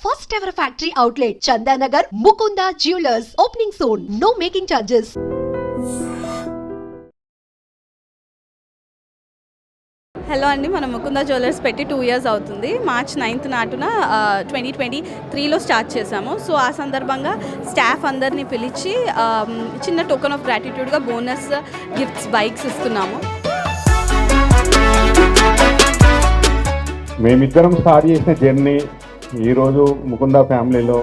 First ever factory outlet, Chandanagar, Mukunda Jewelers, opening soon. No making charges. Hello అండి మనం Mukunda jewellers పెట్టి two years అవుతుంది March ninth నాటున twenty twenty త్రీలో start చేశాము సో ఆ సందర్భంగా స్టాఫ్ అందరినీ పిలిచి చిన్న టోకెన్ ఆఫ్ గ్రాటిట్యూడ్గా బోనస్ గిఫ్ట్స్ బైక్స్ ఇస్తున్నాము మేమిద్దరం స్టార్ట్ చేసిన జర్నీ ఈరోజు ముకుంద ఫ్యామిలీలో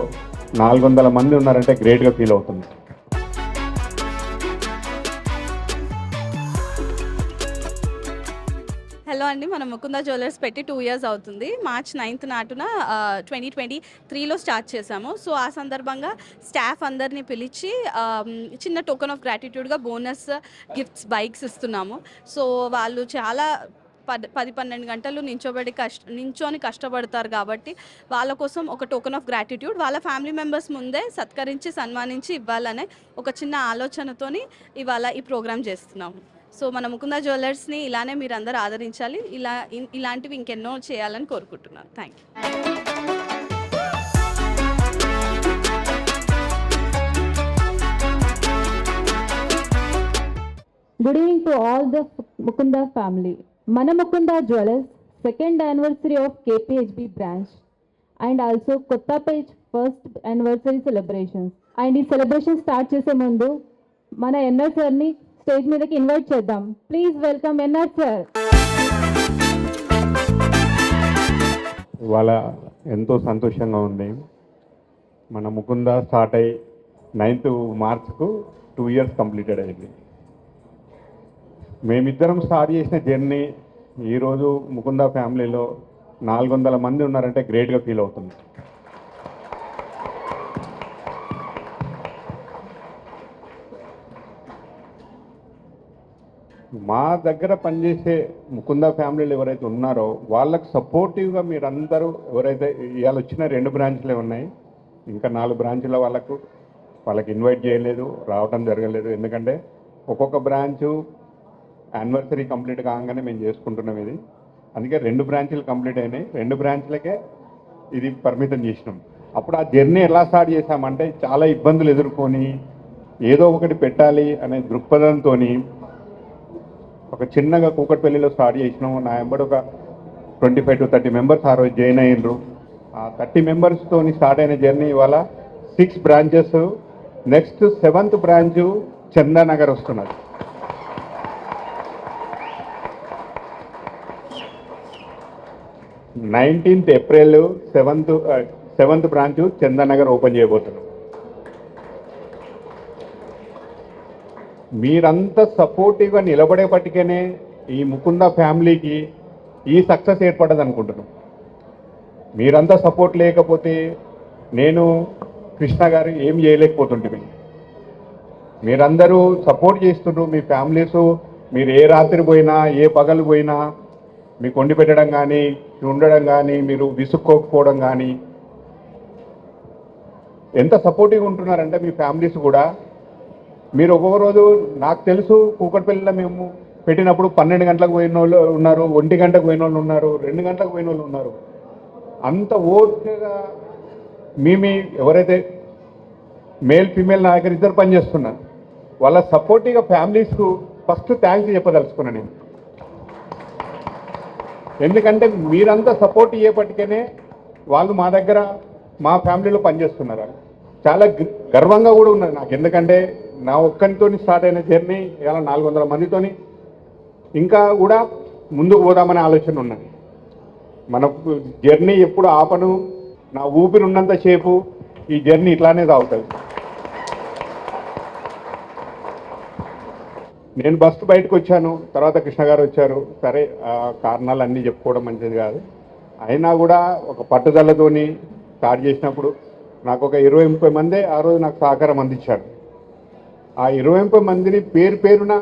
నాలుగు వందల మంది ఉన్నారంటే గ్రేట్గా ఫీల్ అవుతుంది. హలో అండి మనం ముకుంద జ్యువెలర్స్ పెట్టి టూ ఇయర్స్ అవుతుంది. మార్చ్ నైన్త్ నాటున ట్వంటీ ట్వంటీ త్రీలో స్టార్ట్ చేశాము. సో ఆ సందర్భంగా స్టాఫ్ అందరినీ పిలిచి చిన్న టోకెన్ ఆఫ్ గ్రాటిట్యూడ్గా బోనస్ గిఫ్ట్స్ బైక్స్ ఇస్తున్నాము. సో వాళ్ళు చాలా పది పది పన్నెండు గంటలు నించోబడి కష్ట నించోని కష్టపడతారు కాబట్టి వాళ్ళ కోసం ఒక టోకెన్ ఆఫ్ గ్రాటిట్యూడ్ వాళ్ళ ఫ్యామిలీ మెంబర్స్ ముందే సత్కరించి సన్మానించి ఇవ్వాలనే ఒక చిన్న ఆలోచనతోని ఇవాళ ఈ ప్రోగ్రామ్ చేస్తున్నాము సో మన ముకుంద జ్యువెలర్స్ని ఇలానే మీరు అందరూ ఆదరించాలి. ఇలా ఇలాంటివి ఇంకెన్నో చేయాలని కోరుకుంటున్నాను. Thank you Good evening to all the Mukunda family. మనముకుంద jewellers second anniversary of KPHB branch and also కొత్త page first anniversary celebrations and ఈ సెలబ్రేషన్ స్టార్ట్ చేసే ముందు మన ఎన్ఆర్ సార్ని స్టేజ్ మీదకి ఇన్వైట్ చేద్దాం. ప్లీజ్ వెల్కమ్ ఎన్ఆర్ సార్ ఇవాళ ఎంతో సంతోషంగా ఉంది. మన ముకుంద స్టార్ట్ అయ్యి నైన్త్ మార్చ్కు టూ ఇయర్స్ కంప్లీటెడ్ అయింది. మేమిద్దరం స్టార్ట్ చేసిన జర్నీ ఈరోజు ముకుంద ఫ్యామిలీలో నాలుగు వందల మంది ఉన్నారంటే గ్రేట్గా ఫీల్ అవుతుంది. మా దగ్గర పనిచేసే ముకుంద ఫ్యామిలీలు ఎవరైతే ఉన్నారో వాళ్ళకు సపోర్టివ్గా మీరందరూ ఎవరైతే ఇవాళ వచ్చిన రెండు బ్రాంచ్లే ఉన్నాయి. ఇంకా నాలుగు బ్రాంచ్ల వాళ్ళకు వాళ్ళకి ఇన్వైట్ చేయలేదు రావటం జరగలేదు. ఎందుకంటే ఒక్కొక్క బ్రాంచు యానివర్సరీ కంప్లీట్ కాగానే మేము చేసుకుంటున్నాం ఇది. అందుకే రెండు బ్రాంచ్లు కంప్లీట్ అయినాయి. రెండు బ్రాంచ్లకే ఇది పరిమితం చేసినాం. అప్పుడు ఆ జర్నీ ఎలా స్టార్ట్ చేశామంటే చాలా ఇబ్బందులు ఎదుర్కొని ఏదో ఒకటి పెట్టాలి అనే దృక్పథంతో ఒక చిన్నగా కూకట్పల్లిలో స్టార్ట్ చేసినాము నా ఎంబడి ఒక twenty five to thirty members ఆ రోజు జాయిన్ అయ్యిండ్రు ఆ థర్టీ మెంబర్స్తో స్టార్ట్ అయిన జర్నీ ఇవాళ six branches next seventh branch Chandanagar వస్తున్నది. Nineteenth April seventh seventh branch Chandanagar open చేయబోతున్నాం. మీరంతా సపోర్టివ్గా నిలబడేపటికనే ఈ ముకుంద ఫ్యామిలీకి ఈ సక్సెస్ ఏర్పడదు అనుకుంటున్నాం మీరంతా సపోర్ట్ లేకపోతే నేను కృష్ణ గారు ఏం చేయలేకపోతుంటే మీరందరూ సపోర్ట్ చేస్తుండ్రు మీ ఫ్యామిలీస్ మీరు ఏ రాత్రి పోయినా ఏ పగలు పోయినా మీకు వండి పెట్టడం కానీ ఉండడం కానీ మీరు విసుక్కోకపోవడం కానీ ఎంత సపోర్టివ్గా ఉంటున్నారంటే మీ ఫ్యామిలీస్ కూడా. మీరు ఒక్కొక్క రోజు నాకు తెలుసు కూకట్పల్లిలో మేము పెట్టినప్పుడు పన్నెండు గంటలకు పోయిన వాళ్ళు ఉన్నారు ఒంటి గంటకు పోయిన వాళ్ళు ఉన్నారు రెండు గంటలకు పోయిన వాళ్ళు ఉన్నారు. అంత ఓపికగా మీ మీ ఎవరైతే మేల్ ఫీమేల్ నా దగ్గర ఇద్దరు పనిచేస్తున్నారు. వాళ్ళ సపోర్టివ్గా ఫ్యామిలీస్కు ఫస్ట్ థ్యాంక్స్ చెప్పదలుచుకున్నాను నేను. ఎందుకంటే మీరంతా సపోర్ట్ ఇయ్యేపటికనే వాళ్ళు మా దగ్గర మా ఫ్యామిలీలో పనిచేస్తున్నారు. చాలా గ- గర్వంగా కూడా ఉన్నది నాకు. ఎందుకంటే నా ఒక్కరితో స్టార్ట్ అయిన జర్నీ ఇలా నాలుగు వందల మందితోని ఇంకా కూడా ముందుకు పోదామనే ఆలోచన ఉన్నది. మనకు జర్నీ ఎప్పుడు ఆపను నా ఊపిరి ఉన్నంతసేపు ఈ జర్నీ ఇట్లానే సాగుతుంది నేను బస్సు బయటకు వచ్చాను తర్వాత కృష్ణ గారు వచ్చారు. సరే కారణాలు అన్నీ చెప్పుకోవడం మంచిది కాదు. అయినా కూడా ఒక పట్టుదలతోని స్టార్ట్ చేసినప్పుడు నాకు ఒక ఇరవై ముప్పై మందే ఆ రోజు నాకు సహకారం అందించారు. ఆ ఇరవై ముప్పై మందిని పేరు పేరున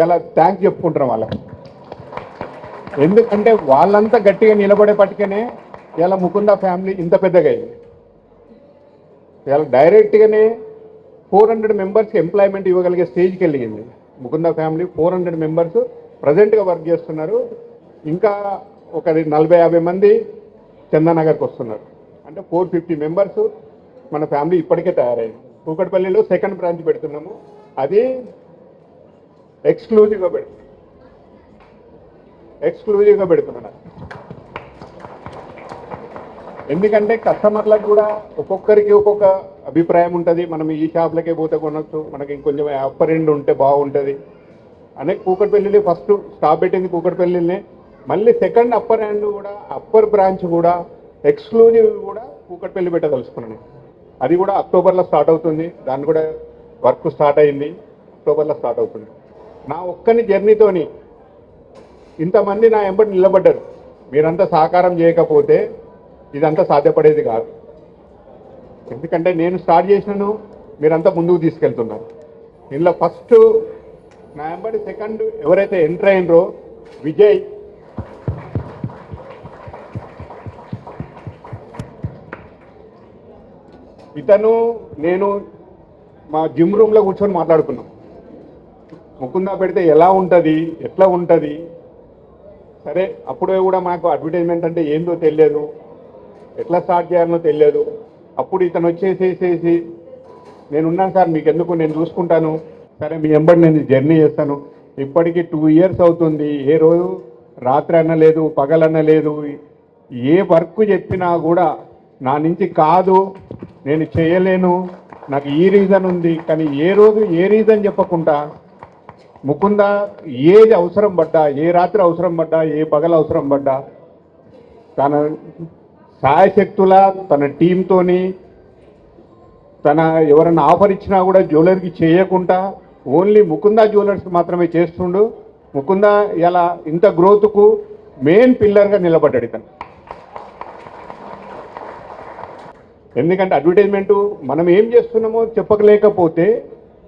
ఇలా థ్యాంక్స్ చెప్పుకుంటారు వాళ్ళకి. ఎందుకంటే వాళ్ళంతా గట్టిగా నిలబడే ఇలా ముకుంద ఫ్యామిలీ ఇంత పెద్దగా అయింది ఇలా డైరెక్ట్గానే ఫోర్ హండ్రెడ్ మెంబర్స్కి ఎంప్లాయ్మెంట్ ఇవ్వగలిగే స్టేజ్కి వెళ్ళింది. Mukunda family four hundred members ప్రజెంట్గా వర్క్ చేస్తున్నారు. ఇంకా ఒక నలభై యాభై మంది చందానగర్కి వస్తున్నారు. అంటే ఫోర్ ఫిఫ్టీ మెంబర్స్ మన ఫ్యామిలీ ఇప్పటికే తయారైంది. కూకట్పల్లిలో సెకండ్ బ్రాంచ్ పెడుతున్నాము. అది ఎక్స్క్లూజివ్గా పెడుతున్నాం. ఎక్స్క్లూజివ్గా పెడుతున్నాను ఎందుకంటే కస్టమర్లకు కూడా ఒక్కొక్కరికి ఒక్కొక్క అభిప్రాయం ఉంటుంది. మనం ఈ షాప్లకే పోతే కొనొచ్చు. మనకి ఇంకొంచెం అప్పర్ ఎండ్ ఉంటే బాగుంటుంది. అనే కూకట్పల్లిని ఫస్ట్ స్టాప్ పెట్టింది కూకట్పల్లినే. మళ్ళీ సెకండ్ అప్పర్ హ్యాండ్ కూడా అప్పర్ బ్రాంచ్ కూడా ఎక్స్క్లూజివ్ కూడా కూకట్పల్లి పెట్టదలుచుకున్నాను అది కూడా అక్టోబర్లో స్టార్ట్ అవుతుంది. దాన్ని కూడా వర్క్ స్టార్ట్ అయింది. అక్టోబర్లో స్టార్ట్ అవుతుంది. నా ఒక్కని జర్నీతోని ఇంతమంది నా ఎంబడి నిలబడ్డారు. మీరంతా సహకారం చేయకపోతే ఇదంతా సాధ్యపడేది కాదు. ఎందుకంటే నేను స్టార్ట్ చేసినాను మీరంతా ముందుకు తీసుకెళ్తున్నారు. ఇందులో ఫస్ట్ నా ఎంబడి సెకండ్ ఎవరైతే ఎంటర్ అయినరో విజయ్. ఇతను నేను మా జిమ్ రూమ్లో కూర్చొని మాట్లాడుకున్నాం. ముకుందా పెడితే ఎలా ఉంటుంది ఎట్లా ఉంటుంది? సరే అప్పుడే కూడా మాకు అడ్వర్టైజ్మెంట్ అంటే ఏందో తెలియదు. ఎట్లా స్టార్ట్ చేయాలనో తెలియదు. అప్పుడు ఇతను వచ్చేసేసేసి నేను ఉన్నాను సార్ మీకు ఎందుకు నేను చూసుకుంటాను. సరే మీ వెంబడి నేను జర్నీ చేస్తాను. ఇప్పటికీ టూ ఇయర్స్ అవుతుంది. ఏ రోజు? రాత్రి అన్న లేదు పగలన్న లేదు. ఏ వర్క్ చెప్పినా కూడా నా నుంచి కాదు నేను చేయలేను. నాకు ఈ రీజన్ ఉంది. కానీ ఏ రోజు ఏ రీజన్ చెప్పకుండా ముకుంద ఏది అవసరం పడ్డా ఏ రాత్రి అవసరం పడ్డా ఏ పగల అవసరం పడ్డా తన సాయశక్తుల తన టీంతోని తన ఎవరైనా ఆఫర్ ఇచ్చినా కూడా జ్యువెలర్కి చేయకుండా ఓన్లీ ముకుంద జ్యువెలర్స్ మాత్రమే చేస్తుండు. ముకుంద ఇలా ఇంత గ్రోత్కు మెయిన్ పిల్లర్గా నిలబడ్డాడు ఇతను. ఎందుకంటే అడ్వర్టైజ్మెంట్ మనం ఏం చేస్తున్నామో చెప్పకలేకపోతే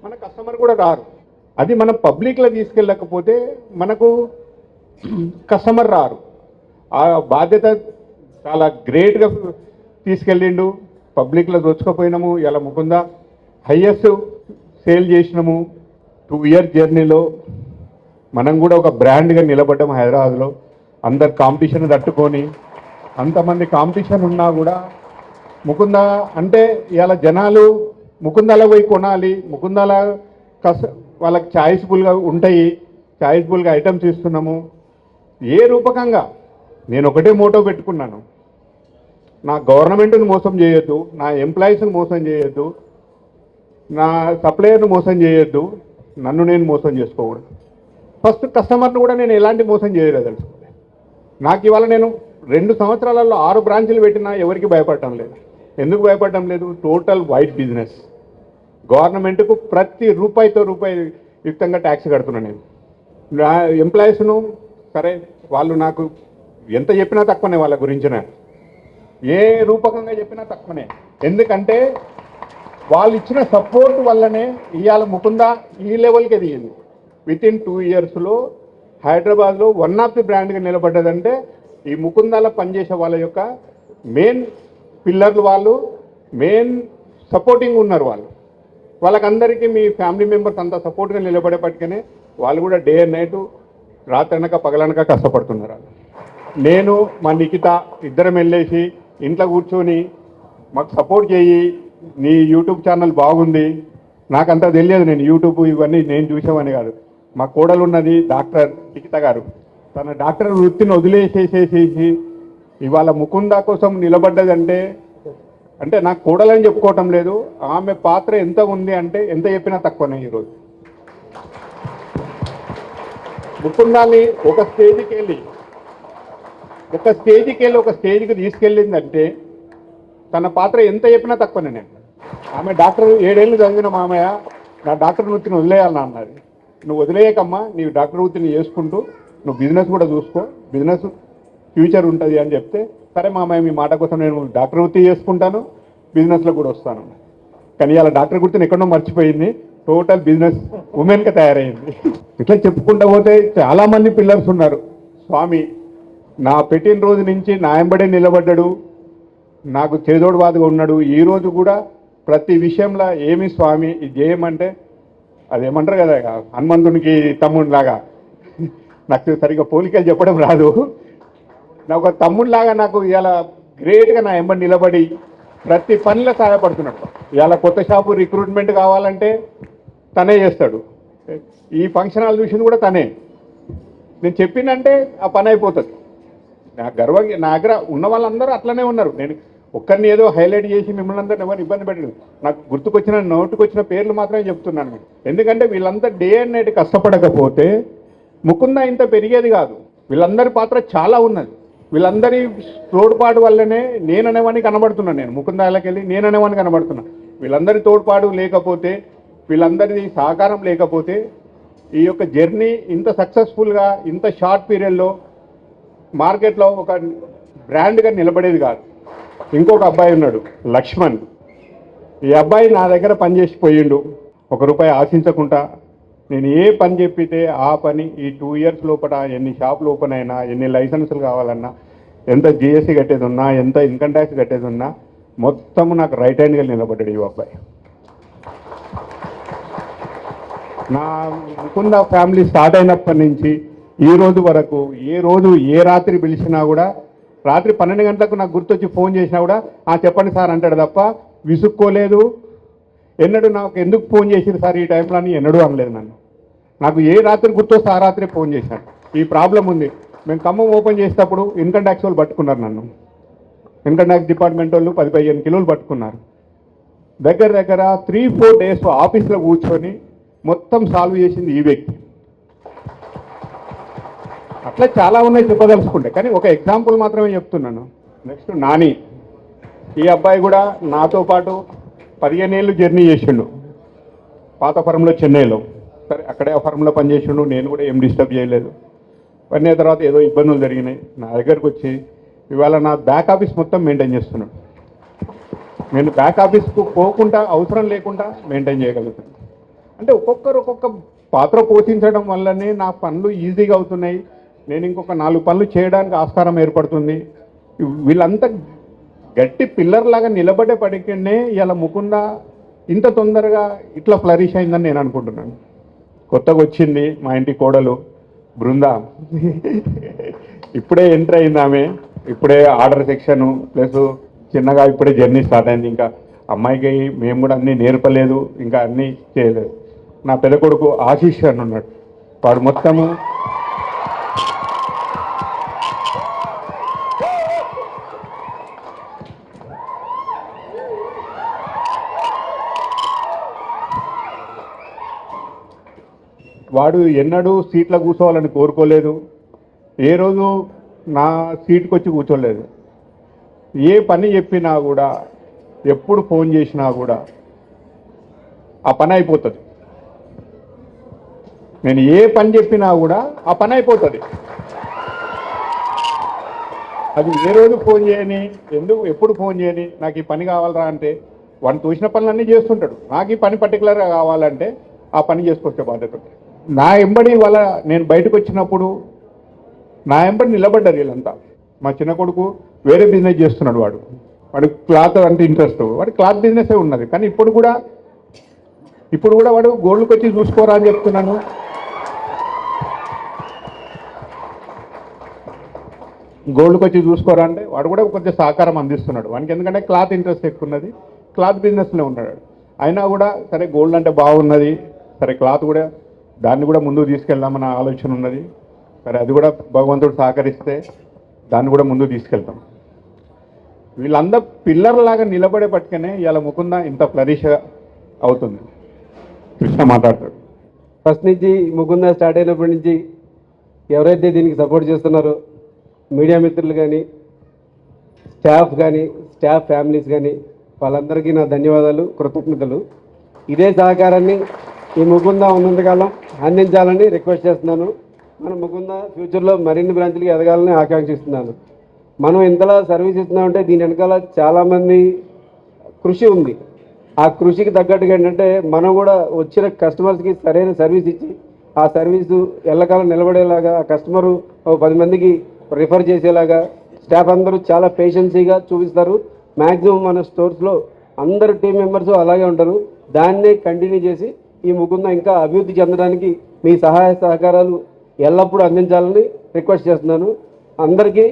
మన కస్టమర్ కూడా రారు. అది మనం పబ్లిక్లో తీసుకెళ్ళకపోతే మనకు కస్టమర్ రారు. ఆ బాధ్యత చాలా గ్రేట్గా తీసుకెళ్ళిండు. పబ్లిక్లో దోచుకపోయినాము. ఇలా ముకుంద హయ్యెస్ట్ సేల్ చేసినాము టూ ఇయర్ జర్నీలో మనం కూడా ఒక బ్రాండ్గా నిలబడ్డాము హైదరాబాద్లో అందరు కాంపిటీషన్ తట్టుకొని అంతమంది కాంపిటీషన్ ఉన్నా కూడా ముకుంద అంటే ఇలా జనాలు ముకుందాల పోయి కొనాలి. ముకుందాల కస వాళ్ళకి చాయిస్ఫుల్గా ఉంటాయి. చాయిస్ఫుల్గా ఐటమ్స్ ఇస్తున్నాము. ఏ రూపకంగా? నేను ఒకటే మోటో పెట్టుకున్నాను. నా గవర్నమెంట్ని మోసం చేయొద్దు నా ఎంప్లాయీస్ని మోసం చేయొద్దు నా సప్లయర్ను మోసం చేయొద్దు నన్ను నేను మోసం చేసుకోకూడదు. ఫస్ట్ కస్టమర్ను కూడా నేను ఎలాంటి మోసం చేయలేదు తెలుసు? నాకు ఇవాళ నేను రెండు సంవత్సరాలలో ఆరు బ్రాంచులు పెట్టినా ఎవరికి భయపడటం లేదు. ఎందుకు భయపడటం లేదు? టోటల్ వైట్ బిజినెస్ గవర్నమెంట్కు ప్రతి రూపాయితో రూపాయి యుక్తంగా ట్యాక్స్ కడుతున్నాను నేను. నా ఎంప్లాయీస్ను సరే వాళ్ళు నాకు ఎంత చెప్పినా తక్కువనే వాళ్ళ గురించిన. ఏ రూపకంగా చెప్పినా తక్కువనే. ఎందుకంటే వాళ్ళు ఇచ్చిన సపోర్ట్ వల్లనే ఇవాళ ముకుంద ఈ లెవెల్కి ఎదిగింది విత్ ఇన్ టూ ఇయర్స్లో హైదరాబాద్లో వన్ ఆఫ్ ది బ్రాండ్గా నిలబడ్డదంటే ఈ ముకుందాల పనిచేసే వాళ్ళ యొక్క మెయిన్ పిల్లర్లు వాళ్ళు మెయిన్ సపోర్టింగ్ ఉన్నారు వాళ్ళు. వాళ్ళకందరికీ మీ ఫ్యామిలీ మెంబర్స్ అంతా సపోర్ట్గా నిలబడేపటికనే వాళ్ళు కూడా డే అండ్ నైట్ రాత్రనక పగలనక కష్టపడుతున్నారు నేను మా నిఖిత ఇద్దరం వెళ్ళేసి ఇంట్లో కూర్చొని మాకు సపోర్ట్ చేయి. నీ యూట్యూబ్ ఛానల్ బాగుంది. నాకంతా తెలియదు నేను యూట్యూబ్ ఇవన్నీ నేను చూసామని కాదు. మా కోడలు ఉన్నది డాక్టర్ లిఖిత గారు. తన డాక్టర్ వృత్తిని వదిలేసేసేసేసి ఇవాళ ముకుంద కోసం నిలబడ్డదంటే అంటే నాకు కోడలని చెప్పుకోవటం లేదు. ఆమె పాత్ర ఎంత ఉంది అంటే ఎంత చెప్పినా తక్కువనే ఈరోజు. ముకుందాన్ని ఒక స్టేజ్కి వెళ్ళి ఒక స్టేజ్కి వెళ్ళి ఒక స్టేజ్కి తీసుకెళ్ళిందంటే తన పాత్ర ఎంత చెప్పినా తక్కువనే నేను. ఆమె డాక్టర్ ఏడేళ్ళు చదివిన మామయ్య నా డాక్టర్ వృత్తిని వదిలేయాలని అన్నది నువ్వు వదిలేయకమ్మా నీవు డాక్టర్ వృత్తిని చేసుకుంటూ నువ్వు బిజినెస్ కూడా చూసుకో బిజినెస్ ఫ్యూచర్ ఉంటుంది అని చెప్తే సరే మామయ్య మీ మాట కోసం నేను డాక్టర్ వృత్తి చేసుకుంటాను బిజినెస్లో కూడా వస్తాను కానీ ఇలా డాక్టర్ గుర్తుని ఎక్కడో మర్చిపోయింది టోటల్ బిజినెస్ ఉమెన్గా తయారైంది. ఇట్లా చెప్పుకుంటూ పోతే చాలామంది పిల్లర్స్ ఉన్నారు. స్వామి నా పెట్టిన రోజు నుంచి నాయంబడే నిలబడ్డాడు. నాకు చేదోడు బాధగా ఉన్నాడు ఈరోజు కూడా ప్రతి విషయంలో ఏమి స్వామి ఇది చేయమంటే అదేమంటారు కదా ఇక హనుమంతునికి తమ్ముడిలాగా. నాకు సరిగ్గా పోలికలు చెప్పడం రాదు. నాకు ఒక తమ్ముడిలాగా నాకు ఇలా గ్రేట్గా నా ఎంబడి నిలబడి ప్రతి పనిలో సహాయపడుతున్నాడు. ఇవాళ కొత్త షాపు రిక్రూట్మెంట్ కావాలంటే తనే చేస్తాడు. ఈ ఫంక్షన్ హాల్ చూసింది కూడా తనే. నేను చెప్పిందంటే ఆ పని అయిపోతుంది. నా గర్వంగా నా దగ్గర ఉన్న వాళ్ళందరూ అట్లనే ఉన్నారు. నేను ఒక్కరిని ఏదో హైలైట్ చేసి మిమ్మల్ని అందరిని ఎవరు ఇబ్బంది పెట్టలేదు. నాకు గుర్తుకొచ్చిన నోటుకొచ్చిన పేర్లు మాత్రమే చెప్తున్నాను నేను. ఎందుకంటే వీళ్ళంతా డే అండ్ నైట్ కష్టపడకపోతే ముకుంద ఇంత పెరిగేది కాదు. వీళ్ళందరి పాత్ర చాలా ఉన్నది. వీళ్ళందరి తోడ్పాటు వల్లనే నేననేవాడిని కనబడుతున్నాను నేను. ముకుందాలకి వెళ్ళి నేననేవాడిని కనబడుతున్నాను వీళ్ళందరి తోడ్పాటు లేకపోతే వీళ్ళందరిది సహకారం లేకపోతే ఈ యొక్క జర్నీ ఇంత సక్సెస్ఫుల్గా ఇంత షార్ట్ పీరియడ్లో మార్కెట్లో ఒక బ్రాండ్గా నిలబడేది కాదు. ఇంకొక అబ్బాయి ఉన్నాడు లక్ష్మణ్. ఈ అబ్బాయి నా దగ్గర పనిచేసి పోయిండు. ఒక రూపాయి ఆశించకుండా నేను ఏ పని చెప్పితే ఆ పని ఈ టూ ఇయర్స్ లోపల ఎన్ని షాపులు ఓపెన్ అయినా ఎన్ని లైసెన్సులు కావాలన్నా ఎంత జిఎస్టీ కట్టేది ఉన్నా ఎంత ఇన్కమ్ ట్యాక్స్ కట్టేది ఉన్నా మొత్తం నాకు రైట్ హ్యాండ్గా నిలబడ్డాడు ఈ అబ్బాయి. నా ముకుంద ఫ్యామిలీ స్టార్ట్ అయినప్పటి నుంచి ఈ రోజు వరకు ఏ రోజు ఏ రాత్రి పిలిచినా కూడా రాత్రి పన్నెండు గంటలకు నాకు గుర్తొచ్చి ఫోన్ చేసినా కూడా ఆ చెప్పండి సార్ అంటాడు తప్ప విసుక్కోలేదు. ఎన్నడూ నాకు ఎందుకు ఫోన్ చేసింది సార్ ఈ టైంలో అని ఎన్నడూ అనలేదు నన్ను. నాకు ఏ రాత్రి గుర్తొస్తే ఆ రాత్రి ఫోన్ చేశాను ఈ ప్రాబ్లం ఉంది. మేము ఖమ్మం ఓపెన్ చేసేటప్పుడు ఇన్కమ్ ట్యాక్స్ వాళ్ళు పట్టుకున్నారు నన్ను. ఇన్కమ్ ట్యాక్స్ డిపార్ట్మెంట్ వాళ్ళు పది పదిహేను కిలోలు పట్టుకున్నారు. దగ్గర దగ్గర త్రీ ఫోర్ డేస్ ఆఫీస్లో కూర్చొని మొత్తం సాల్వ్ చేసింది ఈ వ్యక్తి. అట్లా చాలా ఉన్నాయి చెప్పదలుచుకుంటే. కానీ ఒక ఎగ్జాంపుల్ మాత్రమే చెప్తున్నాను. నెక్స్ట్ నాని. ఈ అబ్బాయి కూడా నాతో పాటు పదిహేను ఏళ్ళు జర్నీ చేసిండు. పాత ఫారంలో చెన్నైలో. సరే అక్కడే ఆ ఫరంలో పనిచేసిండు. నేను కూడా ఏం డిస్టర్బ్ చేయలేదు. పని తర్వాత ఏదో ఇబ్బందులు జరిగినాయి. నా దగ్గరకు వచ్చి ఇవాళ నా బ్యాక్ ఆఫీస్ మొత్తం మెయింటైన్ చేస్తున్నాడు. నేను బ్యాక్ ఆఫీస్కు పోకుండా అవసరం లేకుండా మెయింటైన్ చేయగలుగుతాను. అంటే ఒక్కొక్కరు ఒక్కొక్క పాత్ర పోషించడం వల్లనే నా పనులు ఈజీగా అవుతున్నాయి. నేను ఇంకొక నాలుగు పనులు చేయడానికి ఆస్కారం ఏర్పడుతుంది. వీళ్ళంతా గట్టి పిల్లర్ లాగా నిలబడే పడికనే ఇలా ముకుంద ఇంత తొందరగా ఇట్లా ఫ్లరిష్ అయిందని నేను అనుకుంటున్నాను. కొత్తగా వచ్చింది మా ఇంటి కోడలు బృందా. ఇప్పుడే ఎంటర్ అయింది ఆమె. ఇప్పుడే ఆర్డర్ సెక్షన్ ప్లస్ చిన్నగా ఇప్పుడే జర్నీ స్టార్ట్ అయింది. ఇంకా అమ్మాయికి మేము కూడా అన్నీ నేర్పలేదు. ఇంకా అన్నీ చేయలేదు. నా పెద్ద కొడుకు ఆశీష్ అని ఉన్నాడు. వాడు మొత్తము వాడు ఎన్నడూ సీట్లో కూర్చోవాలని కోరుకోలేదు. ఏ రోజు నా సీట్కి వచ్చి కూర్చోలేదు. ఏ పని చెప్పినా కూడా ఎప్పుడు ఫోన్ చేసినా కూడా ఆ పని అయిపోతుంది. నేను ఏ పని చెప్పినా కూడా ఆ పని అయిపోతుంది. అది ఏ రోజు ఫోన్ చేయని ఎందుకు ఎప్పుడు ఫోన్ చేయని నాకు ఈ పని కావాలరా అంటే వాడిని చూసిన పనులన్నీ చేస్తుంటాడు. నాకు ఈ పని పర్టికులర్గా కావాలంటే ఆ పని చేసుకొచ్చే బాధ్యత. ఉంటుంది. నా ఎంబడి వల్ల నేను బయటకు వచ్చినప్పుడు నా ఎంబడి నిలబడ్డారు వీళ్ళంతా. మా చిన్న కొడుకు వేరే బిజినెస్ చేస్తున్నాడు వాడు. వాడు క్లాత్ అంటే ఇంట్రెస్ట్ వాడు క్లాత్ బిజినెసే ఉన్నది. కానీ ఇప్పుడు కూడా ఇప్పుడు కూడా వాడు గోల్డ్కి వచ్చి చూసుకోరా అని చెప్తున్నాను. గోల్డ్కి వచ్చి చూసుకోరా అంటే వాడు కూడా కొంచెం సహకారం అందిస్తున్నాడు. వానికి ఎందుకంటే క్లాత్ ఇంట్రెస్ట్ ఎక్కువ ఉన్నది. క్లాత్ బిజినెస్లో ఉన్నాడు అయినా కూడా సరే గోల్డ్ అంటే బాగున్నది. సరే క్లాత్ కూడా దాన్ని కూడా ముందుకు తీసుకెళ్దామన్న ఆలోచన ఉన్నది. మరి అది కూడా భగవంతుడు సహకరిస్తే దాన్ని కూడా ముందుకు తీసుకెళ్తాం. వీళ్ళందరూ పిల్లర్ లాగా నిలబడే పట్టుకనే ఇలా ముకుంద ఇంత ఫ్లరిష్ అవుతుంది. కృష్ణ మాట్లాడతాడు. ఫస్ట్ నుంచి ముకుంద స్టార్ట్ అయినప్పటి నుంచి ఎవరైతే దీనికి సపోర్ట్ చేస్తున్నారో మీడియా మిత్రులు కానీ స్టాఫ్ కానీ స్టాఫ్ ఫ్యామిలీస్ కానీ వాళ్ళందరికీ నా ధన్యవాదాలు కృతజ్ఞతలు. ఇదే సహకారాన్ని ఈ ముకుంద ఉన్నంతకాలం అందించాలని రిక్వెస్ట్ చేస్తున్నాను. మన ముకుంద ఫ్యూచర్లో మరిన్ని బ్రాంచ్లకి ఎదగాలని ఆకాంక్షిస్తున్నాను. మనం ఇంతలా సర్వీస్ ఇస్తున్నామంటే దీని వెనకాల చాలామంది కృషి ఉంది. ఆ కృషికి తగ్గట్టుగా ఏంటంటే మనం కూడా వచ్చిన కస్టమర్స్కి సరైన సర్వీస్ ఇచ్చి ఆ సర్వీసు ఎల్లకాలం నిలబడేలాగా ఆ కస్టమరు ఒక పది మందికి రిఫర్ చేసేలాగా స్టాఫ్ అందరూ చాలా పేషెన్సీగా చూపిస్తారు. మ్యాక్సిమం మన స్టోర్స్లో అందరు టీం మెంబర్స్ అలాగే ఉంటారు. దాన్నే కంటిన్యూ చేసి ఈ ముకుంద ఇంకా అభివృద్ధి చెందడానికి మీ సహాయ సహకారాలు ఎల్లప్పుడూ అందించాలని రిక్వెస్ట్ చేస్తున్నాను. అందరికీ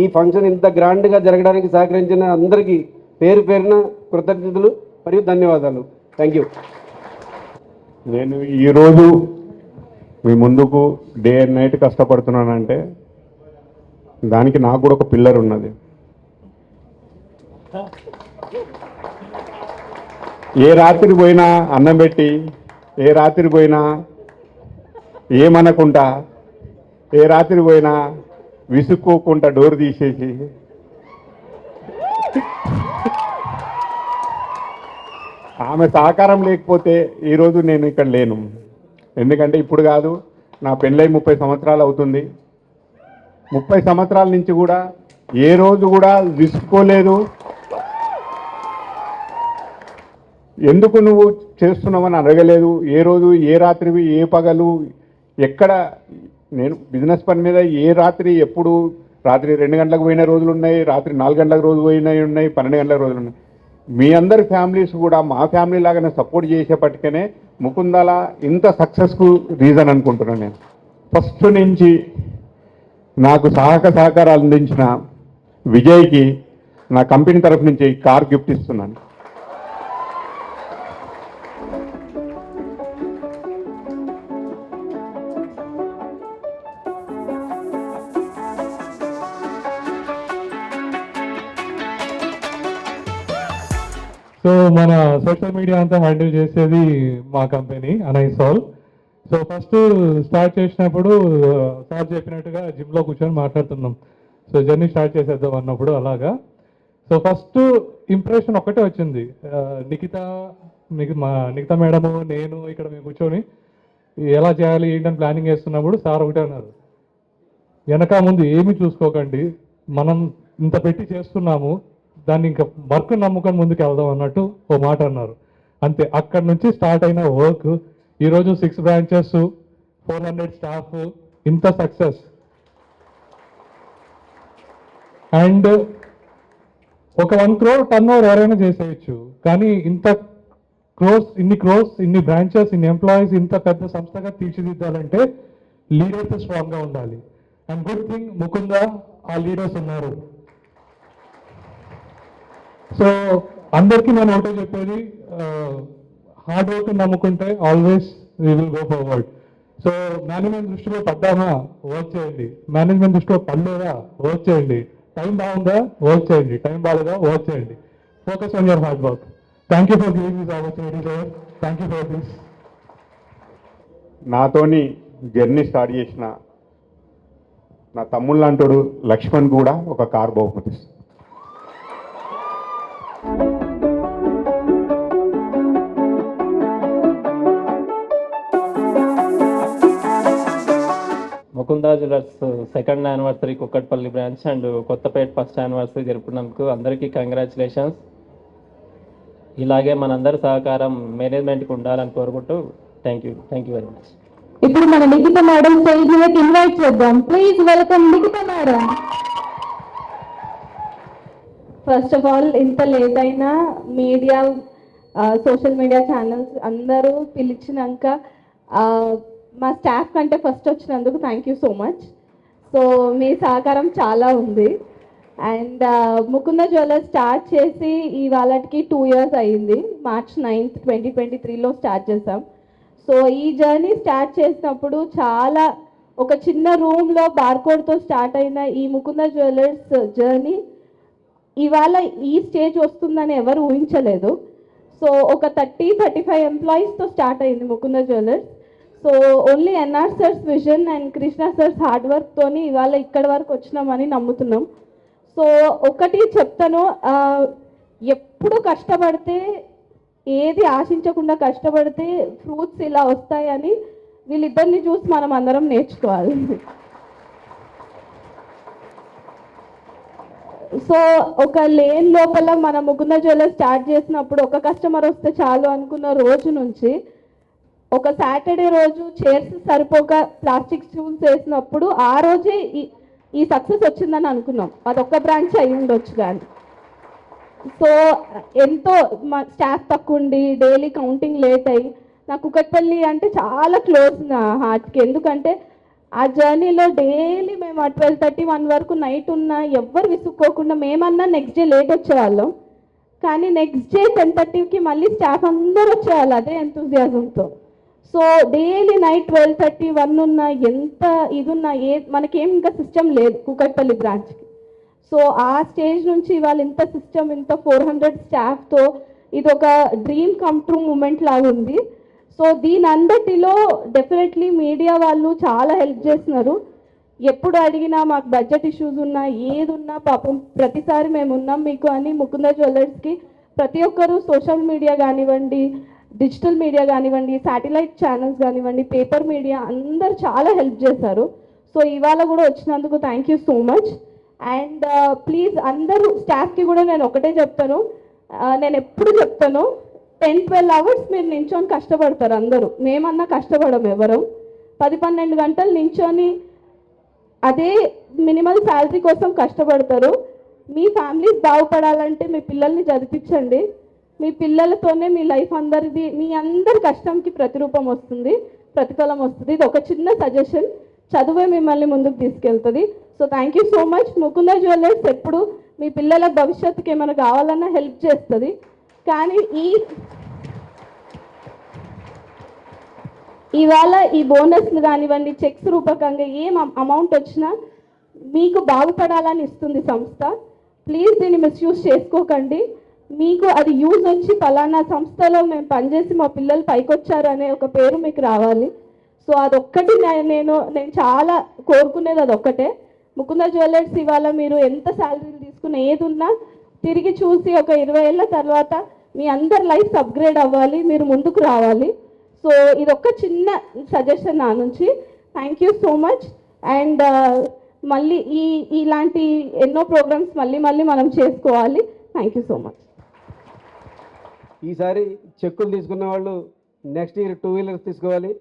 ఈ ఫంక్షన్ ఇంత గ్రాండ్గా జరగడానికి సహకరించిన అందరికీ పేరు పేరున కృతజ్ఞతలు మరియు ధన్యవాదాలు. Thank you. నేను ఈరోజు మీ ముందుకు డే అండ్ నైట్ కష్టపడుతున్నానంటే దానికి నాకు కూడా ఒక పిల్లర్ ఉన్నది. ఏ రాత్రి పోయినా అన్నం పెట్టి ఏ రాత్రి పోయినా ఏమనకుండా ఏ రాత్రి పోయినా విసుక్కోకుండా డోర్ తీసేసి. ఆమె సహకారం లేకపోతే ఈరోజు నేను ఇక్కడ లేను. ఎందుకంటే ఇప్పుడు కాదు నా పెళ్ళై ముప్పై సంవత్సరాలు అవుతుంది. ముప్పై సంవత్సరాల నుంచి కూడా ఏ రోజు కూడా విసుకోలేదు ఎందుకు నువ్వు చేస్తున్నామని అడగలేదు. ఏ రోజు ఏ రాత్రివి ఏ పగలు ఎక్కడ నేను బిజినెస్ పని మీద ఏ రాత్రి ఎప్పుడు రాత్రి రెండు గంటలకు పోయిన రోజులు ఉన్నాయి రాత్రి నాలుగు గంటలకు రోజు పోయినవి ఉన్నాయి పన్నెండు గంటల రోజులు ఉన్నాయి. మీ అందరి ఫ్యామిలీస్ కూడా మా ఫ్యామిలీ లాగానే సపోర్ట్ చేసేపటికనే ముకుందాల ఇంత సక్సెస్కు రీజన్ అనుకుంటున్నాను నేను. ఫస్ట్ నుంచి నాకు సహక సహకారాలు అందించిన విజయ్కి నా కంపెనీ తరఫు నుంచి కార్ గిఫ్ట్ ఇస్తున్నాను. సో మన సోషల్ మీడియా అంతా హ్యాండిల్ చేసేది మా కంపెనీ అనైసాల్ సో ఫస్ట్ స్టార్ట్ చేసినప్పుడు సార్ చెప్పినట్టుగా జిమ్లో కూర్చొని మాట్లాడుతున్నాం. సో జర్నీ స్టార్ట్ చేసేద్దాం అన్నప్పుడు అలాగా. సో ఫస్ట్ ఇంప్రెషన్ ఒకటే వచ్చింది. నిఖిత మీకు మా నిఖిత మేడము నేను ఇక్కడ మేము కూర్చొని ఎలా చేయాలి ఏంటని ప్లానింగ్ చేస్తున్నప్పుడు సార్ ఒకటే అన్నారు. వెనక ముందు ఏమీ చూసుకోకండి మనం ఇంత పెట్టి చేస్తున్నాము దాన్ని ఇంకా వర్క్ నమ్ముకొని ముందుకు వెళ్దాం అన్నట్టు ఓ మాట అన్నారు. అంతే అక్కడ నుంచి స్టార్ట్ అయిన వర్క్ ఈరోజు six branches four hundred staff ఇంత సక్సెస్ అండ్ ఒక వన్ క్రోర్ టర్న్ ఓవర్ ఎవరైనా చేసేయచ్చు కానీ ఇంత క్రోర్స్ ఇన్ని క్రోర్స్ ఇన్ని బ్రాంచెస్ ఇన్ని ఎంప్లాయీస్ ఇంత పెద్ద సంస్థగా తీర్చిదిద్దాలంటే లీడర్స్ స్ట్రాంగ్గా ఉండాలి. అండ్ గుడ్ థింగ్ ముకుంద ఆ లీడర్స్ ఉన్నారు. సో అందరికీ నేను ఒకటే చెప్పేది హార్డ్ వర్క్ నమ్ముకుంటే always we will go forward so management దృష్టిలో పడ్డామా? వర్క్ చేయండి. మేనేజ్మెంట్ దృష్టిలో పడలేదా? వర్క్ చేయండి. టైం బాగుందా? వర్క్ చేయండి. టైం బాగాలేదా వర్క్ చేయండి. Focus on your hard work thank you for giving this opportunity sir thank you for this నాతోని జర్నీ స్టార్ట్ చేసిన నా తమ్ముళ్ళంటాడు లక్ష్మణ్ కూడా ఒక కార్ బహుమతి. Mukunda jewellers second anniversary Kukatpally branch and Kothapet first anniversary జరుపుకున్నందుకు అందరికీ కంగ్రాచులేషన్స్ ఇలాగే మనందరి సహకారం మేనేజ్మెంట్కి ఉండాలని కోరుకుంటూ thank you thank you very much ఇప్పుడు మన నిఖిత మేడం స్టేజ్ మీదకి ఇన్వైట్ చేద్దాం. Please welcome Nikhita madam. First of all ఇంత లేట్ అయినా మీడియా సోషల్ మీడియా ఛానల్స్ అందరూ పిలిచినాక మా స్టాఫ్ కంటే ఫస్ట్ వచ్చినందుకు thank you so much so మీ సహకారం చాలా ఉంది. అండ్ ముకుంద జ్యువెలర్స్ స్టార్ట్ చేసి ఇవాళకి టూ ఇయర్స్ అయ్యింది మార్చ్ నైన్త్ ట్వంటీ ట్వంటీ త్రీలో స్టార్ట్ చేసాం. సో ఈ జర్నీ స్టార్ట్ చేసినప్పుడు చాలా ఒక చిన్న రూమ్లో బార్కోడ్తో స్టార్ట్ అయిన ఈ ముకుంద జ్యువెలర్స్ జర్నీ ఇవాళ ఈ స్టేజ్ వస్తుందని ఎవరు ఊహించలేదు. సో ఒక థర్టీ థర్టీ ఫైవ్ ఎంప్లాయీస్తో స్టార్ట్ అయింది Mukunda jewellers. So only NR sir's vision and Krishna sir's hard వర్క్తోని ఇవాళ ఇక్కడి వరకు వచ్చినామని నమ్ముతున్నాం. సో ఒకటి చెప్తాను ఎప్పుడు కష్టపడితే ఏది ఆశించకుండా కష్టపడితే ఫ్రూట్స్ ఇలా వస్తాయని వీళ్ళిద్దరిని చూసి మనం అందరం నేర్చుకోవాలి. సో ఒక లేన్ లోపల మన ముకుంద జ్యువెలర్స్ స్టార్ట్ చేసినప్పుడు ఒక కస్టమర్ వస్తే చాలు అనుకున్న రోజు నుంచి ఒక సాటర్డే రోజు చైర్స్ సరిపోక ప్లాస్టిక్ స్టూల్స్ వేసినప్పుడు ఆ రోజే ఈ ఈ సక్సెస్ వచ్చిందని అనుకున్నాం. అదొక్క బ్రాంచ్ అయి ఉండొచ్చు కానీ సో ఎంతో మా స్టాఫ్ తక్కువ ఉండి డైలీ కౌంటింగ్ లేట్ అయ్యి నాకు కుకట్పల్లి అంటే చాలా క్లోజ్ నా హార్ట్కి ఎందుకంటే ఆ జర్నీలో డైలీ మేము ఆ ట్వెల్వ్ థర్టీ వన్ వరకు నైట్ ఉన్నా ఎవ్వరు విసుక్కోకుండా మేమన్నా నెక్స్ట్ డే లేట్ వచ్చేవాళ్ళం. కానీ నెక్స్ట్ డే టెన్ థర్టీకి మళ్ళీ స్టాఫ్ అందరూ వచ్చేవాళ్ళు అదే ఎంతూజియాజంతో so daily night twelve thirty one ఉన్న ఎంత ఇది ఉన్నా ఏ మనకేం ఇంకా సిస్టమ్ లేదు కూకట్పల్లి బ్రాంచ్కి సో ఆ స్టేజ్ నుంచి ఇవాళ ఇంత సిస్టమ్ ఇంత ఫోర్ హండ్రెడ్ స్టాఫ్తో ఇది ఒక డ్రీమ్ కమ్ ట్రూ మూమెంట్ లాగా ఉంది సో దీని అందటిలో డెఫినెట్లీ మీడియా వాళ్ళు చాలా హెల్ప్ చేస్తున్నారు. ఎప్పుడు అడిగినా మాకు బడ్జెట్ ఇష్యూస్ ఉన్నా ఏది ఉన్నా పాపం ప్రతిసారి మేము ఉన్నాం మీకు అని ముకుంద జ్యువెలర్స్కి ప్రతి ఒక్కరూ సోషల్ మీడియా కానివ్వండి డిజిటల్ మీడియా కానివ్వండి శాటిలైట్ ఛానల్స్ కానివ్వండి పేపర్ మీడియా అందరు చాలా హెల్ప్ చేశారు. సో ఇవాళ కూడా వచ్చినందుకు thank you so much and please అందరూ స్టాఫ్కి కూడా నేను ఒకటే చెప్తాను. Uh, నేను ఎప్పుడు చెప్తాను టెన్ ట్వెల్వ్ అవర్స్ మీరు నించొని కష్టపడతారు అందరూ. మేమన్నా కష్టపడం ఎవరు. పది పన్నెండు గంటలు నించొని అదే మినిమల్ శాలరీ కోసం కష్టపడతారు. మీ ఫ్యామిలీస్ బాగుపడాలంటే మీ పిల్లల్ని చదివించండి. మీ పిల్లలతోనే మీ లైఫ్ అందరిది మీ అందరి కష్టంకి ప్రతిరూపం వస్తుంది ప్రతిఫలం వస్తుంది. ఇది ఒక చిన్న సజెషన్. చదువే మిమ్మల్ని ముందుకు తీసుకెళ్తుంది. So thank you so much Mukunda jewellers ఎప్పుడు మీ పిల్లల భవిష్యత్తుకి ఏమైనా కావాలన్నా హెల్ప్ చేస్తుంది. కానీ ఈ ఇవాళ ఈ బోనస్లు కానివ్వండి చెక్స్ రూపకంగా ఏం అమౌంట్ వచ్చినా మీకు బాగుపడాలని ఇస్తుంది సంస్థ. ప్లీజ్ దీన్ని మిస్యూజ్ చేసుకోకండి. మీకు అది యూజ్ వచ్చి ఫలానా సంస్థలో మేము పనిచేసి మా పిల్లలు పైకొచ్చారు అనే ఒక పేరు మీకు రావాలి. సో అదొక్కటి నేను నేను చాలా కోరుకునేది అదొక్కటే. ముకుంద జ్యువెలర్స్ ఇవాళ మీరు ఎంత శాలరీలు తీసుకున్న ఏది ఉన్నా తిరిగి చూసి ఒక ఇరవై ఏళ్ళ తర్వాత మీ అందరి లైఫ్ అప్గ్రేడ్ అవ్వాలి మీరు ముందుకు రావాలి. సో ఇదొక్క చిన్న సజెషన్ నా నుంచి. Thank you so much and మళ్ళీ ఈ ఇలాంటి ఎన్నో ప్రోగ్రామ్స్ మళ్ళీ మళ్ళీ మనం చేసుకోవాలి. థ్యాంక్ యూ సో మచ్ ఈసారి చెక్కులు తీసుకున్న వాళ్ళు నెక్స్ట్ ఇయర్ టూ వీలర్స్ తీసుకోవాలి.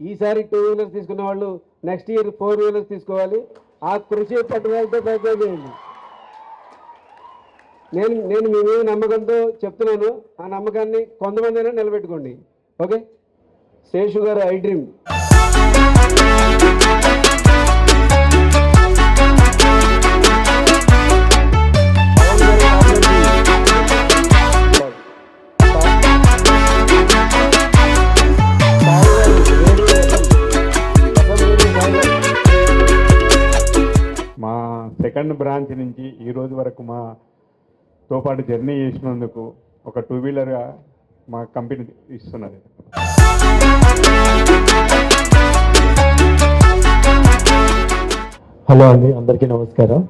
ఈసారి టూ వీలర్స్ తీసుకున్న వాళ్ళు నెక్స్ట్ ఇయర్ ఫోర్ వీలర్స్ తీసుకోవాలి. ఆ కృషి పట్టుదలతో ప్రయత్నం చేయండి. నేను నేను మీ మీద నమ్మకంతో చెప్తున్నాను. ఆ నమ్మకాన్ని కొంతమంది అయినా నిలబెట్టుకోండి. Okay? Seshu garu I dream. మా సెకండ్ బ్రాంచ్ నుంచి ఈ రోజు వరకు తో పాటు జర్నీ చేసినందుకు ఒక టూ వీలర్గా మా కంపెనీ ఇస్తున్నది హలో అండి అందరికీ నమస్కారం.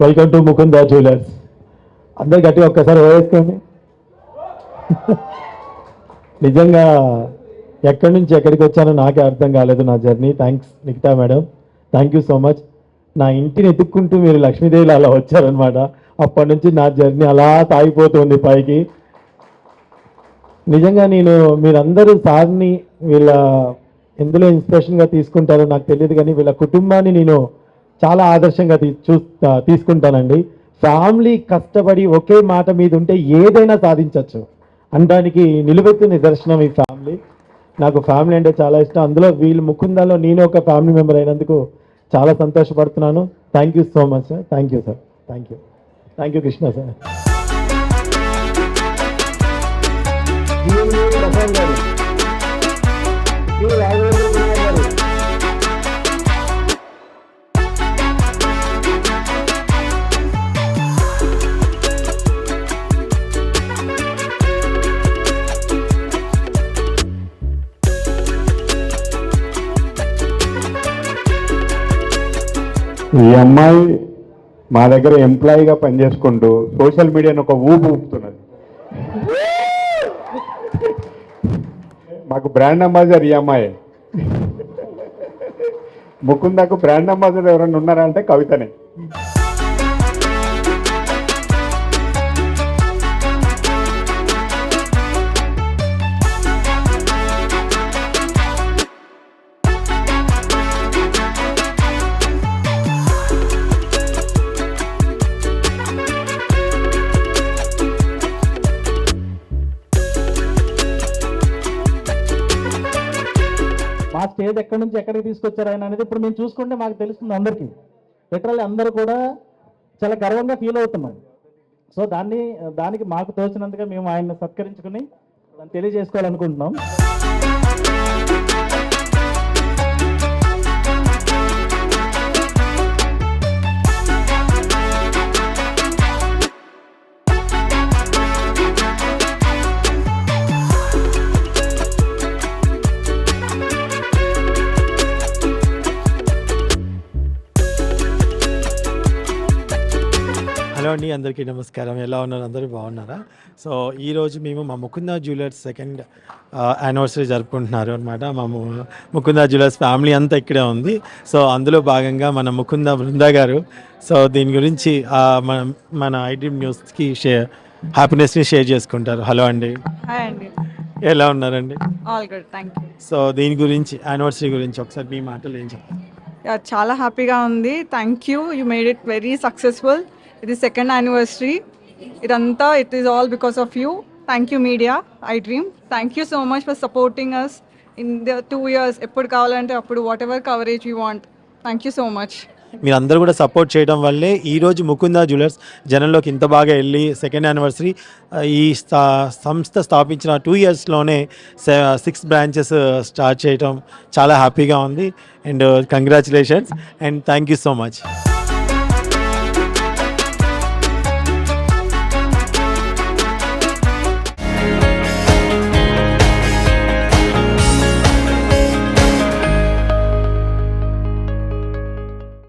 వెల్కమ్ టు ముకుంద జ్యువెలర్స్ అందరు గట్టిగా ఒక్కసారి వేసుకోండి నిజంగా ఎక్కడి నుంచి ఎక్కడికి వచ్చానో నాకే అర్థం కాలేదు నా journey. Thanks Nikhita madam. Thank you so much నా ఇంటిని ఎత్తుక్కుంటూ మీరు లక్ష్మీదేవిలో అలా వచ్చారనమాట అప్పటి నుంచి నా జర్నీ అలా తాగిపోతుంది పైకి. నిజంగా నేను మీరందరూ సార్ని వీళ్ళ ఎందులో ఇన్స్పిరేషన్గా తీసుకుంటారో నాకు తెలియదు కానీ వీళ్ళ కుటుంబాన్ని నేను చాలా ఆదర్శంగా తీ చూ తీసుకుంటానండి. ఫ్యామిలీ కష్టపడి ఒకే మాట మీద ఉంటే ఏదైనా సాధించవచ్చు అనడానికి నిలువెత్తు నిదర్శనం ఈ ఫ్యామిలీ. నాకు ఫ్యామిలీ అంటే చాలా ఇష్టం. అందులో వీళ్ళు ముకుందాలో నేను ఒక ఫ్యామిలీ మెంబర్ అయినందుకు చాలా సంతోషపడుతున్నాను. Thank you so much sir. Thank you sir. Thank you. Thank you Krishna sir GMA Prasad garu Shri Raghavendra Kumar గారు ఈ అమ్మాయి మా దగ్గర ఎంప్లాయీగా పనిచేసుకుంటూ సోషల్ మీడియాను ఒక ఊపు ఊపుతున్నది. మాకు బ్రాండ్ అంబాసిడర్ ఈ అమ్మాయి. ముకుందకు బ్రాండ్ అంబాసిడర్ ఎవరైనా ఉన్నారా అంటే కవితనే. ఏది ఎక్కడి నుంచి ఎక్కడికి తీసుకొచ్చారు ఆయన అనేది ఇప్పుడు మేము చూసుకుంటే మాకు తెలుస్తుంది అందరికీ. లిటరల్లీ అందరూ కూడా చాలా గర్వంగా ఫీల్ అవుతున్నాం. సో దాన్ని దానికి మాకు తోచినందుగా మేము ఆయన్ని సత్కరించుకుని తెలియజేసుకోవాలనుకుంటున్నాం. హలో అండి అందరికీ నమస్కారం. ఎలా ఉన్నారు? అందరూ బాగున్నారా? సో ఈరోజు మేము మా ముకుంద జ్యువెలర్స్ సెకండ్ యానివర్సరీ జరుపుకుంటున్నారు అనమాట మా ముకుంద జ్యువెలర్స్ ఫ్యామిలీ అంతా ఇక్కడే ఉంది. సో అందులో భాగంగా మన ముకుంద బృందా గారు. సో దీని గురించి మన మన ఐడ్రీమ్ న్యూస్కి షేర్ హ్యాపీనెస్ని షేర్ చేసుకుంటారు. హలో అండి. ఎలా ఉన్నారండి? సో దీని గురించి యానివర్సరీ గురించి ఒకసారి మీ మాటలు ఏం చెప్తారు? చాలా హ్యాపీగా ఉంది. Thank you. You made it very successful. ఇది సెకండ్ యానివర్సరీ ఇదంతా it is all because of you thank you media I dream thank you so much for supporting us in the two years ఎప్పుడు కావాలంటే అప్పుడు whatever coverage you want thank you so much మీరందరూ కూడా support చేయడం వల్లే ఈరోజు Mukunda jewellers జనంలోకి ఇంత బాగా వెళ్ళి సెకండ్ యానివర్సరీ ఈ స్థా- సంస్థ స్థాపించిన టూ ఇయర్స్లోనే సిక్స్ బ్రాంచెస్ స్టార్ట్ చేయడం చాలా హ్యాపీగా ఉంది. And congratulations and thank you so much